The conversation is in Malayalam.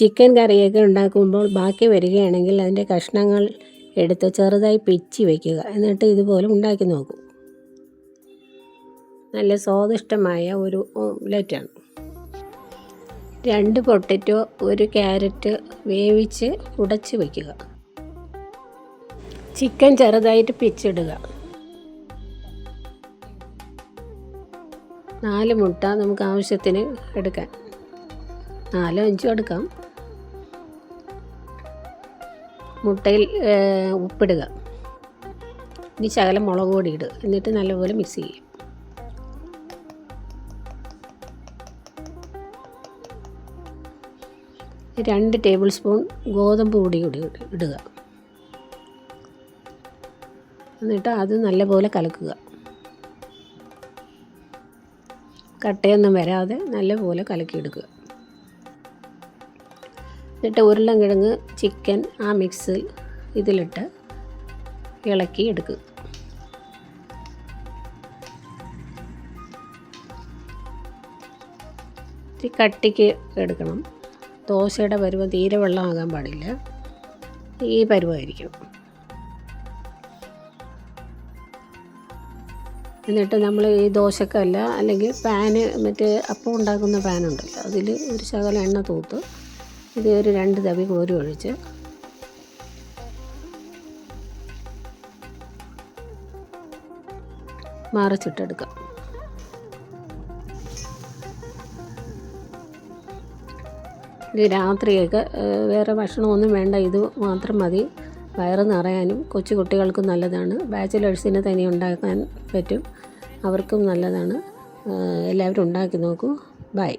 ചിക്കൻ കറിയൊക്കെ ഉണ്ടാക്കുമ്പോൾ ബാക്കി വരികയാണെങ്കിൽ അതിന്റെ കഷ്ണങ്ങൾ എടുത്ത് ചെറുതായി പിച്ചി വയ്ക്കുക. എന്നിട്ട് ഇതുപോലെ ഉണ്ടാക്കി നോക്കും. നല്ല സ്വാദിഷ്ടമായ ഒരു ഓംലെറ്റാണ്. രണ്ട് പൊട്ടറ്റോ ഒരു ക്യാരറ്റ് വേവിച്ച് ഉടച്ച് വയ്ക്കുക. ചിക്കൻ ചെറുതായിട്ട് പിച്ചിടുക. നാല് മുട്ട നമുക്ക് ആവശ്യത്തിന് എടുക്കാൻ നാലോ അഞ്ചോ എടുക്കാം. മുട്ടയിൽ ഉപ്പിടുക. ഇനി ശകലം മുളക് പൊടി ഇടുക. എന്നിട്ട് നല്ലപോലെ മിക്സ് ചെയ്യും രണ്ട് ടേബിൾ സ്പൂൺ ഗോതമ്പ് പൊടി കൂടി ഇടുക. എന്നിട്ട് അത് നല്ലപോലെ കലക്കുക. കട്ടയൊന്നും വരാതെ നല്ലപോലെ കലക്കിയെടുക്കുക. എന്നിട്ട് ഉരുളൻകിഴങ്ങ് ചിക്കൻ ആ മിക്സ് ഇതിലിട്ട് ഇളക്കി എടുക്കുക കട്ടിക്ക് എടുക്കണം. ദോശയുടെ പരുവം തീരെ വെള്ളമാകാൻ പാടില്ല. ഈ പരുവമായിരിക്കും എന്നിട്ട് നമ്മൾ ഈ ദോശക്കല്ല അല്ലെങ്കിൽ പാന് മറ്റേ അപ്പം ഉണ്ടാക്കുന്ന പാനുണ്ടല്ലോ അതിൽ ഒരു ശകലം എണ്ണ തൂത്ത് ഇത് ഒരു രണ്ട് തവി കോരി ഒഴിച്ച് മറച്ചിട്ടെടുക്കാം. ഇത് രാത്രിയൊക്കെ വേറെ ഭക്ഷണമൊന്നും വേണ്ട ഇത് മാത്രം മതി. വയറ് നിറയാനും കൊച്ചു കുട്ടികൾക്കും നല്ലതാണ്. ബാച്ചിലേഴ്സിന് തനി ഉണ്ടാക്കാൻ പറ്റും. അവർക്കും നല്ലതാണ്. എല്ലാവരും ഉണ്ടാക്കി നോക്കൂ. ബൈ.